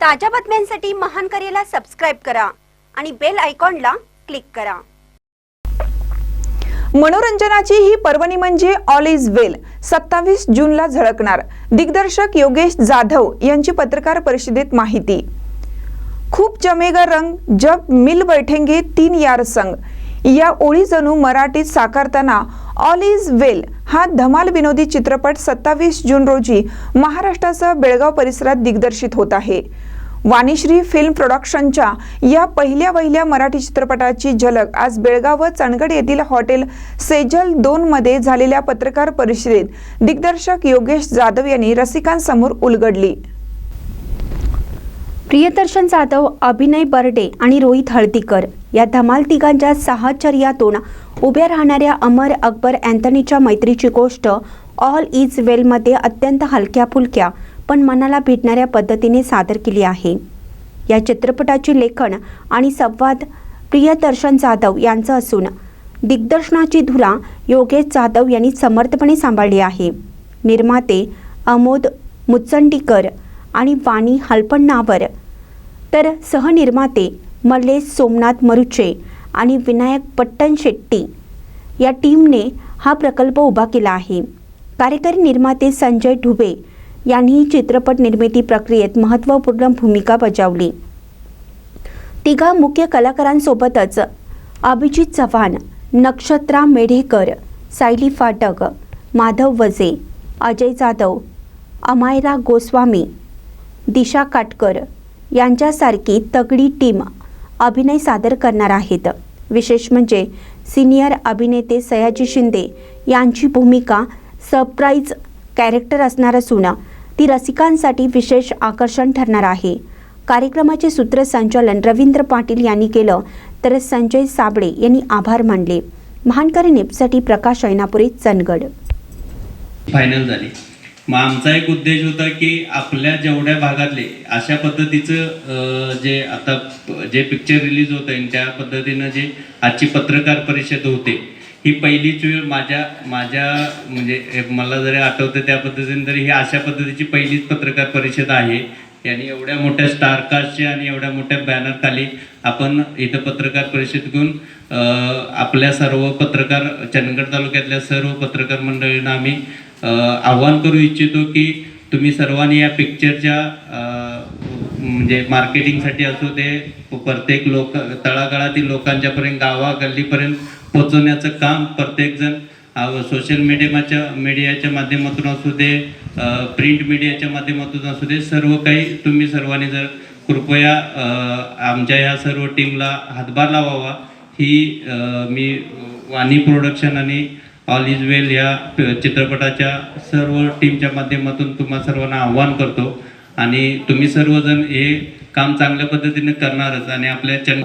ताज्या बातम्यांसाठी महान करेला सबस्क्राईब करा आणि बेल आयकॉनला क्लिक करा. मनोरंजनाची ही पर्वणी म्हणजे ऑल इज वेल सत्तावीस जूनला झळकणार. दिग्दर्शक योगेश जाधव यांची पत्रकार परिषदेत माहिती. खूप जमेगा रंग जब मिल बैठेंगे तीन यार संग. या ओळी जणू मराठीत साकारताना ऑल इज वेल हा धमाल विनोदी चित्रपट सत्तावीस जून रोजी महाराष्ट्रासह बेळगाव परिसरात दिग्दर्शित होत आहे. वाणीश्री फिल्म प्रोडक्शनच्या या पहिल्या वहिल्या मराठी चित्रपटाची झलक आज बेळगाव व चणगड येथील हॉटेल सेजल दोन मध्ये झालेल्या पत्रकार परिषदेत दिग्दर्शक योगेश जाधव यांनी रसिकांसमोर उलगडली. प्रियदर्शन जाधव अभिनय बर्डे आणि रोहित हळदीकर या धमाल तिघांच्या साहचर्यातून उभ्या राहणाऱ्या अमर अकबर अँथनीच्या मैत्रीची गोष्ट ऑल इज वेलमध्ये अत्यंत हलक्या फुलक्या पण मनाला भिडणाऱ्या पद्धतीने सादर केली आहे. या चित्रपटाचे लेखन आणि संवाद प्रियदर्शन जाधव यांचं असून दिग्दर्शनाची धुरा योगेश जाधव यांनी समर्थपणे सांभाळली आहे. निर्माते अमोद मुचंडीकर आणि वाणी हलपण्णावर तर सहनिर्माते मल्लेश सोमनाथ मरुचे आणि विनायक पट्टण शेट्टी या टीमने हा प्रकल्प उभा केला आहे. कार्यकारी निर्माते संजय ढुबे यांनी चित्रपट निर्मिती प्रक्रियेत महत्त्वपूर्ण भूमिका बजावली. तिघा मुख्य कलाकारांसोबतच अभिजित चव्हाण नक्षत्रा मेढेकर सायली फाटक माधव वजे अजय जाधव अमायरा गोस्वामी दिशा काटकर यांच्यासारखी तगडी टीम अभिनय सादर करणार आहेत. विशेष म्हणजे सिनियर अभिनेते सयाजी शिंदे यांची भूमिका सरप्राईज कॅरेक्टर असणार असून ती रसिकांसाठी विशेष आकर्षण ठरणार आहे. कार्यक्रमाचे सूत्रसंचालन रवींद्र पाटील यांनी केलं तर संजय साबळे यांनी आभार मानले. महानकारी नेपसाठी प्रकाश ऐनापुरे चंदगड. फायनल झाली. मग आमचा एक उद्देश होता की आपल्या जेवढ्या भागातले अशा पद्धतीचं जे आता जे पिक्चर रिलीज होत आहे त्या पद्धतीनं जे आजची पत्रकार परिषद होते ही पहिलीच वेळ माझ्या माझ्या म्हणजे मला जरी आठवतं त्या पद्धतीने तरी ही अशा पद्धतीची पहिलीच पत्रकार परिषद आहे. आणि एवढ्या मोठ्या स्टारकास्टचे आणि एवढ्या मोठ्या बॅनरखाली आपण इथं पत्रकार परिषद घेऊन आपल्या सर्व पत्रकार चंदगड तालुक्यातल्या सर्व पत्रकार मंडळींना आम्ही आवाहन आव्हान करू इच्छितो की तुम्ही सर्वांनी या पिक्चरच्या म्हणजे मार्केटिंगसाठी असू दे प्रत्येक लोक तळागाळातील लोकांच्यापर्यंत गावा गल्लीपर्यंत पोचवण्याचं काम प्रत्येकजण सोशल मीडियाच्या मीडियाच्या माध्यमातून असू दे प्रिंट मीडियाच्या माध्यमातून असू दे सर्व काही तुम्ही सर्वांनी जर कृपया आमच्या ह्या सर्व टीमला हातभार लावावा. ही मी वाणी प्रोडक्शन आणि ऑल इज वेल या चित्रपटाच्या सर्व टीमच्या माध्यमातून तुम्हा सर्वांना आव्हान करतो. आणि तुम्ही सर्वजण हे काम चांगल्या पद्धतीने करणारच आणि आपल्या चॅन